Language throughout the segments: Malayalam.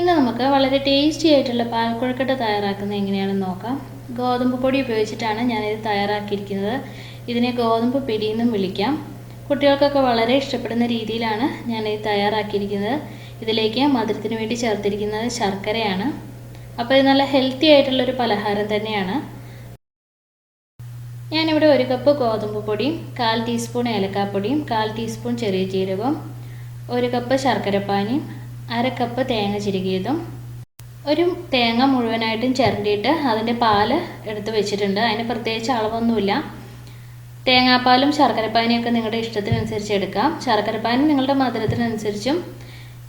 നമുക്ക് വളരെ ടേസ്റ്റി ആയിട്ടുള്ള പാൽക്കുഴക്കട്ട തയ്യാറാക്കുന്നത് എങ്ങനെയാണെന്ന് നോക്കാം. ഗോതമ്പ് പൊടി ഉപയോഗിച്ചിട്ടാണ് ഞാനിത് തയ്യാറാക്കിയിരിക്കുന്നത്. ഇതിനെ ഗോതമ്പ് പിടി എന്നും വിളിക്കാം. കുട്ടികൾക്കൊക്കെ വളരെ ഇഷ്ടപ്പെടുന്ന രീതിയിലാണ് ഞാനിത് തയ്യാറാക്കിയിരിക്കുന്നത്. ഇതിലേക്ക് മധുരത്തിന് വേണ്ടി ചേർത്തിരിക്കുന്നത് ശർക്കരയാണ്. അപ്പോൾ ഇത് നല്ല ഹെൽത്തി ആയിട്ടുള്ളൊരു പലഹാരം തന്നെയാണ്. ഞാനിവിടെ ഒരു കപ്പ് ഗോതമ്പ് പൊടിയും കാൽ ടീസ്പൂൺ ഏലക്കാപ്പൊടിയും കാൽ ടീസ്പൂൺ ചെറിയ ജീരകവും ഒരു കപ്പ് ശർക്കരപ്പാനിയും അര കപ്പ് തേങ്ങ ചിരുകിയതും ഒരു തേങ്ങ മുഴുവനായിട്ടും ചിരണ്ടിയിട്ട് അതിന്റെ പാൽ എടുത്ത് വെച്ചിട്ടുണ്ട്. അതിന് പ്രത്യേകിച്ച് അളവൊന്നുമില്ല. തേങ്ങാപ്പാലും ശർക്കരപ്പാനിയൊക്കെ നിങ്ങളുടെ ഇഷ്ടത്തിനനുസരിച്ച് എടുക്കാം. ശർക്കരപ്പാനി നിങ്ങളുടെ മധുരത്തിനനുസരിച്ചും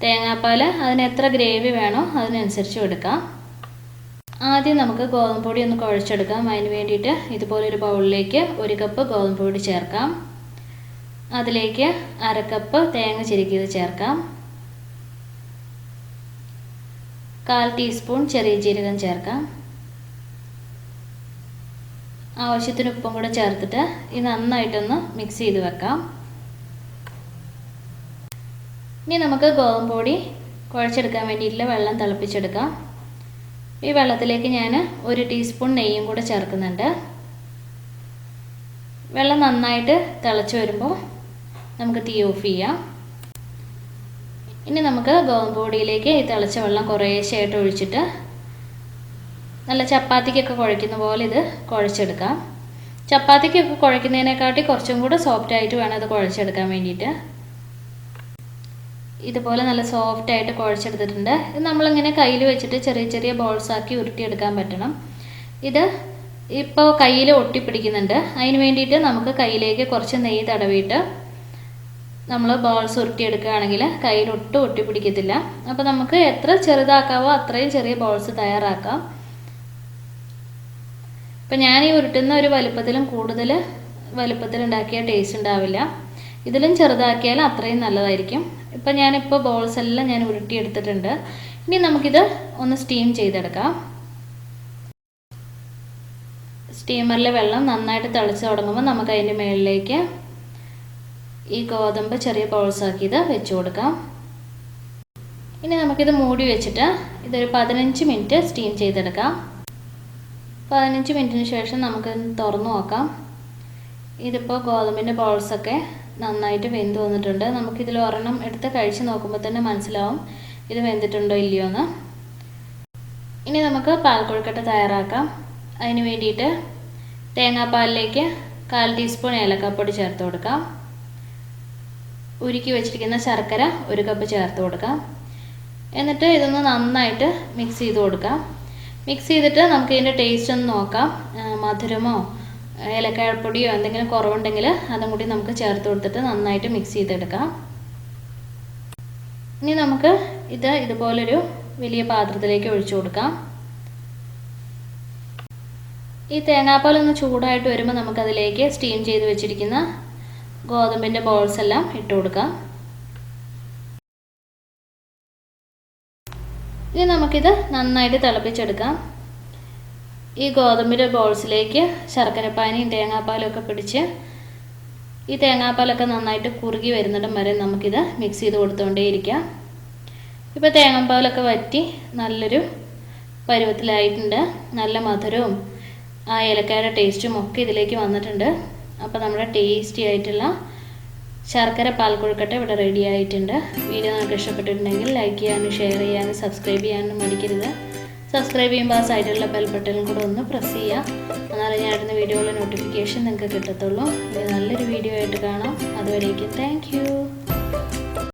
തേങ്ങാപ്പാൽ അതിന് എത്ര ഗ്രേവി വേണോ അതിനനുസരിച്ചും എടുക്കാം. ആദ്യം നമുക്ക് ഗോതമ്പൊടി ഒന്ന് കുഴച്ചെടുക്കാം. അതിന് വേണ്ടിയിട്ട് ഇതുപോലൊരു ബൗളിലേക്ക് ഒരു കപ്പ് ഗോതമ്പൊടി ചേർക്കാം. അതിലേക്ക് അര കപ്പ് തേങ്ങ ചിരുക്കിയത് ചേർക്കാം. കാൽ ടീസ്പൂൺ ചെറിയ ജീരകം ചേർക്കാം. ആവശ്യത്തിന് ഉപ്പും കൂടെ ചേർത്തിട്ട് ഇത് നന്നായിട്ടൊന്ന് മിക്സ് ചെയ്ത് വെക്കാം. ഇനി നമുക്ക് ഗോതമ്പ് പൊടി കുഴച്ചെടുക്കാൻ വേണ്ടിയിട്ടുള്ള വെള്ളം തിളപ്പിച്ചെടുക്കാം. ഈ വെള്ളത്തിലേക്ക് ഞാൻ ഒരു ടീസ്പൂൺ നെയ്യും കൂടെ ചേർക്കുന്നുണ്ട്. വെള്ളം നന്നായിട്ട് തിളച്ച് വരുമ്പോൾ നമുക്ക് തീ ഓഫ് ചെയ്യാം. ഇനി നമുക്ക് ഗോതമ്പ് ഈ തിളച്ച വെള്ളം കുറേശ്ശായിട്ട് ഒഴിച്ചിട്ട് നല്ല ചപ്പാത്തിക്കൊക്കെ കുഴയ്ക്കുന്ന പോലെ ഇത് കുഴച്ചെടുക്കാം. ചപ്പാത്തിക്കൊക്കെ കുഴയ്ക്കുന്നതിനെക്കാട്ടി കുറച്ചും കൂടെ സോഫ്റ്റ് ആയിട്ട് വേണം അത് കുഴച്ചെടുക്കാൻ വേണ്ടിയിട്ട്. ഇതുപോലെ നല്ല സോഫ്റ്റ് ആയിട്ട് കുഴച്ചെടുത്തിട്ടുണ്ട്. ഇത് നമ്മളിങ്ങനെ കയ്യിൽ വെച്ചിട്ട് ചെറിയ ചെറിയ ബോൾസ് ആക്കി ഉരുട്ടിയെടുക്കാൻ പറ്റണം. ഇത് ഇപ്പോൾ കയ്യിൽ ഒട്ടിപ്പിടിക്കുന്നുണ്ട്. അതിന് വേണ്ടിയിട്ട് നമുക്ക് കയ്യിലേക്ക് കുറച്ച് നെയ്യ് തടവിയിട്ട് നമ്മൾ ബോൾസ് ഉരുട്ടിയെടുക്കുകയാണെങ്കിൽ കയ്യിൽ ഒട്ടും ഒട്ടി പിടിക്കത്തില്ല അപ്പോൾ നമുക്ക് എത്ര ചെറുതാക്കാവോ അത്രയും ചെറിയ ബോൾസ് തയ്യാറാക്കാം. ഇപ്പം ഞാൻ ഈ ഉരുട്ടുന്ന ഒരു വലുപ്പത്തിലും കൂടുതൽ വലുപ്പത്തിൽ ഉണ്ടാക്കിയ ടേസ്റ്റ് ഉണ്ടാവില്ല. ഇതിലും ചെറുതാക്കിയാൽ അത്രയും നല്ലതായിരിക്കും. ഇപ്പം ഞാനിപ്പോൾ ബോൾസ് എല്ലാം ഞാൻ ഉരുട്ടിയെടുത്തിട്ടുണ്ട്. ഇനി നമുക്കിത് ഒന്ന് സ്റ്റീം ചെയ്തെടുക്കാം. സ്റ്റീമറിലെ വെള്ളം നന്നായിട്ട് തിളച്ച് തുടങ്ങുമ്പോൾ നമുക്ക് അതിന്റെ മുകളിലേക്ക് ഈ ഗോതമ്പ് ചെറിയ ബോൾസാക്കിയത് വെച്ച് കൊടുക്കാം. ഇനി നമുക്കിത് മൂടി വെച്ചിട്ട് ഇതൊരു പതിനഞ്ച് മിനിറ്റ് സ്റ്റീം ചെയ്തെടുക്കാം. പതിനഞ്ച് മിനിറ്റിന് ശേഷം നമുക്ക് തുറന്നു നോക്കാം. ഇതിപ്പോൾ ഗോതമ്പിന്റെ ബോൾസൊക്കെ നന്നായിട്ട് വെന്ത് വന്നിട്ടുണ്ട്. നമുക്കിതിൽ ഒരെണ്ണം എടുത്ത് കഴിച്ച് നോക്കുമ്പോൾ തന്നെ മനസ്സിലാവും ഇത് വെന്തിട്ടുണ്ടോ ഇല്ലയോ എന്ന്. ഇനി നമുക്ക് പാൽക്കൊഴുക്കട്ട തയ്യാറാക്കാം. അതിന് വേണ്ടിയിട്ട് തേങ്ങാപ്പാലിലേക്ക് കാൽ ടീസ്പൂൺ ഏലക്കാപ്പൊടി ചേർത്ത് കൊടുക്കാം. ഉരുക്കി വെച്ചിരിക്കുന്ന ശർക്കര ഒരു കപ്പ് ചേർത്ത് കൊടുക്കാം. എന്നിട്ട് ഇതൊന്ന് നന്നായിട്ട് മിക്സ് ചെയ്ത് കൊടുക്കാം. മിക്സ് ചെയ്തിട്ട് നമുക്ക് ഇതിന്റെ ടേസ്റ്റ് ഒന്ന് നോക്കാം. മധുരമോ ഏലക്കായപ്പൊടിയോ എന്തെങ്കിലും കുറവുണ്ടെങ്കിൽ അതും കൂടി നമുക്ക് ചേർത്ത് കൊടുത്തിട്ട് നന്നായിട്ട് മിക്സ് ചെയ്തെടുക്കാം. ഇനി നമുക്ക് ഇത് ഇതുപോലൊരു വലിയ പാത്രത്തിലേക്ക് ഒഴിച്ചു കൊടുക്കാം. ഈ തേങ്ങാപ്പാലൊന്ന് ചൂടായിട്ട് വരുമ്പോൾ നമുക്കതിലേക്ക് സ്റ്റീം ചെയ്ത് വെച്ചിരിക്കുന്ന ഗോതമ്പിന്റെ ബോൾസ് എല്ലാം ഇട്ട് കൊടുക്കാം. ഇനി നമുക്കിത് നന്നായിട്ട് തിളപ്പിച്ചെടുക്കാം. ഈ ഗോതമ്പിന്റെ ബോൾസിലേക്ക് ശർക്കരപ്പാനിയും തേങ്ങാപ്പാലും ഒക്കെ പിടിച്ച് ഈ തേങ്ങാപ്പാലൊക്കെ നന്നായിട്ട് കുറുകി വരുന്നിടം വരെ നമുക്കിത് മിക്സ് ചെയ്ത് കൊടുത്തുകൊണ്ടേയിരിക്കാം ഇപ്പോൾ തേങ്ങാപ്പാലൊക്കെ വറ്റി നല്ലൊരു പരുവത്തിലായിട്ടുണ്ട്. നല്ല മധുരവും ആ ഏലക്കായുടെ ടേസ്റ്റും ഒക്കെ ഇതിലേക്ക് വന്നിട്ടുണ്ട്. അപ്പോൾ നമ്മുടെ ടേസ്റ്റി ആയിട്ടുള്ള ശർക്കര പാൽക്കൊഴുക്കട്ട ഇവിടെ റെഡി ആയിട്ടുണ്ട്. വീഡിയോ നിങ്ങൾക്ക് ഇഷ്ടപ്പെട്ടിട്ടുണ്ടെങ്കിൽ ലൈക്ക് ചെയ്യാനും ഷെയർ ചെയ്യാനും സബ്സ്ക്രൈബ് ചെയ്യാനും മടിക്കരുത്. സബ്സ്ക്രൈബ് ചെയ്യുമ്പോൾ ആ സൈഡിലുള്ള ബെൽ ബട്ടണും കൂടെ ഒന്ന് പ്രസ് ചെയ്യുക. എന്നാലേ ഞാൻ ഇടുന്ന വീഡിയോയിലെ നോട്ടിഫിക്കേഷൻ നിങ്ങൾക്ക് കിട്ടത്തുള്ളൂ. നല്ലൊരു വീഡിയോ ആയിട്ട് കാണാം. അതുവരേക്കും താങ്ക്